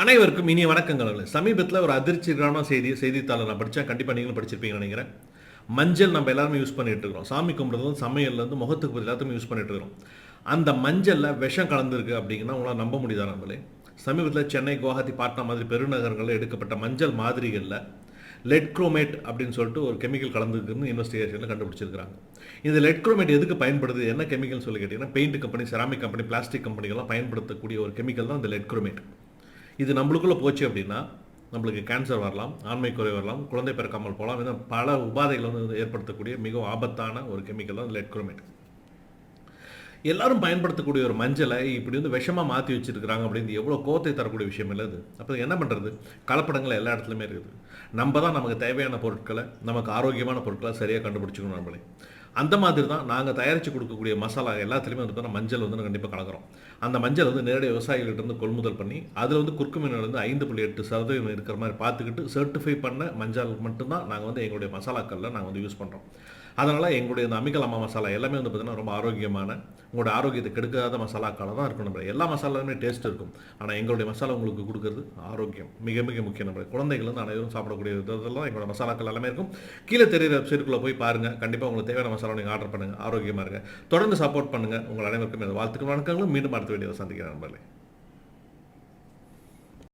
அனைவருக்கும் இனிய வணக்கங்கள் சமீபத்தில் ஒரு அதிர்ச்சிகரமான செய்தி செய்தித்தாளர் நான் படித்தேன் கண்டிப்பாக நீங்களும் படிச்சிருப்பீங்கன்னு நினைக்கிறேன். மஞ்சள் நம்ம எல்லாருமே யூஸ் பண்ணிட்டு இருக்கிறோம். சாமி கும்பிட்றதும் சமையல்லேருந்து முகத்துக்கு பதில் யூஸ் பண்ணிட்டு இருக்கிறோம். அந்த மஞ்சளில் விஷம் கலந்துருக்கு அப்படிங்கன்னா உங்களால் நம்ப முடியுதா நம்மளே சமீபத்தில் சென்னை குவஹாத்தி பாட்னா மாதிரி பெருநகரங்களில் எடுக்கப்பட்ட மஞ்சள் மாதிரிகளில் லெட் குரோமேட் அப்படின்னு சொல்லிட்டு ஒரு கெமிக்கல் கலந்துருக்குன்னு இன்வெஸ்டிகேஷனில் கண்டுபிடிச்சிருக்காங்க இந்த லெட் குரோமேட் எதுக்கு பயன்படுது? என்ன கெமிக்கல் சொல்லி கேட்டிங்கன்னா paint company ceramic company plastic கம்பெனிகள்லாம் பயன்படுத்தக்கூடிய ஒரு கெமிக்கல் தான் இந்த லெட் குரோமேட் இது நம்மளுக்குள்ளே போச்சு அப்படின்னா நம்மளுக்கு கேன்சர் வரலாம் ஆண்மை குறை வரலாம் குழந்தை பிறக்காமல் போகலாம் இன்னும் பல உபாதைகள் வந்து ஏற்படுத்தக்கூடிய மிகவும் ஆபத்தான ஒரு கெமிக்கல் தான் லெட் குரோமேட் எல்லாரும் பயன்படுத்தக்கூடிய ஒரு மஞ்சளை இப்படி வந்து விஷமாக மாற்றி வச்சிருக்கிறாங்க அப்படின்னு எவ்வளோ கோத்தை தரக்கூடிய விஷயம் இல்லை அது. அப்போ என்ன பண்ணுறது கலப்படங்கள் எல்லா இடத்துலையுமே இருக்குது. நம்ம தான் நமக்கு தேவையான பொருட்களை நமக்கு ஆரோக்கியமான பொருட்களை சரியாக கண்டுபிடிச்சிக்கணும் நம்மளே. அந்த மாதிரி தான் நாங்கள் தயாரித்து கொடுக்கக்கூடிய மசாலா எல்லாத்துலேயுமே வந்து பார்த்தா மஞ்சள் வந்து கண்டிப்பாக கலக்கிறோம். அந்த மஞ்சள் வந்து நேரடி விவசாயிகளிட்டேருந்து கொள்முதல் பண்ணி அதில் வந்து குறுக்குமீனில் வந்து ஐந்து புள்ளி எட்டு சதவீதம் இருக்கிற மாதிரி பார்த்துக்கிட்டு சர்டிஃபை பண்ண மஞ்சள் மட்டும்தான் நாங்கள் வந்து எங்களுடைய மசாலாக்களில் நாங்கள் வந்து யூஸ் பண்ணுறோம் அதனால் எங்களுடைய இந்த அமிகல் அம்மா மசாலா எல்லாமே வந்து பார்த்திங்கன்னா ரொம்ப ஆரோக்கியமான உங்களோட ஆரோக்கியத்தை கெடுக்காத மசாலாக்களை தான் இருக்கும் நம்ம எல்லா மசாலாலுமே டேஸ்ட் இருக்கும். ஆனால் எங்களுடைய மசாலா உங்களுக்கு கொடுக்குறது ஆரோக்கியம். மிக மிக முக்கியம் நம்ம குழந்தைகள் வந்து அனைவரும் சாப்பிடக்கூடிய இதெல்லாம் எங்களோட மசாலாக்கள் எல்லாமே இருக்கும். கீழே தெரியிற வெப்சைட்டுக்குள்ளே போய் பாருங்கள் கண்டிப்பாக உங்களுக்கு தேவையான மசாலா நீங்கள் ஆர்டர் பண்ணுங்கள் ஆரோக்கியமாக இருங்க. தொடர்ந்து சப்போர்ட் பண்ணுங்கள் உங்கள் அனைவருக்கும் வாழ்த்துக்கள் வணக்கங்களும். மீண்டும் அடுத்த வீடியோவை சந்திக்கிறேன் நண்பர்களே.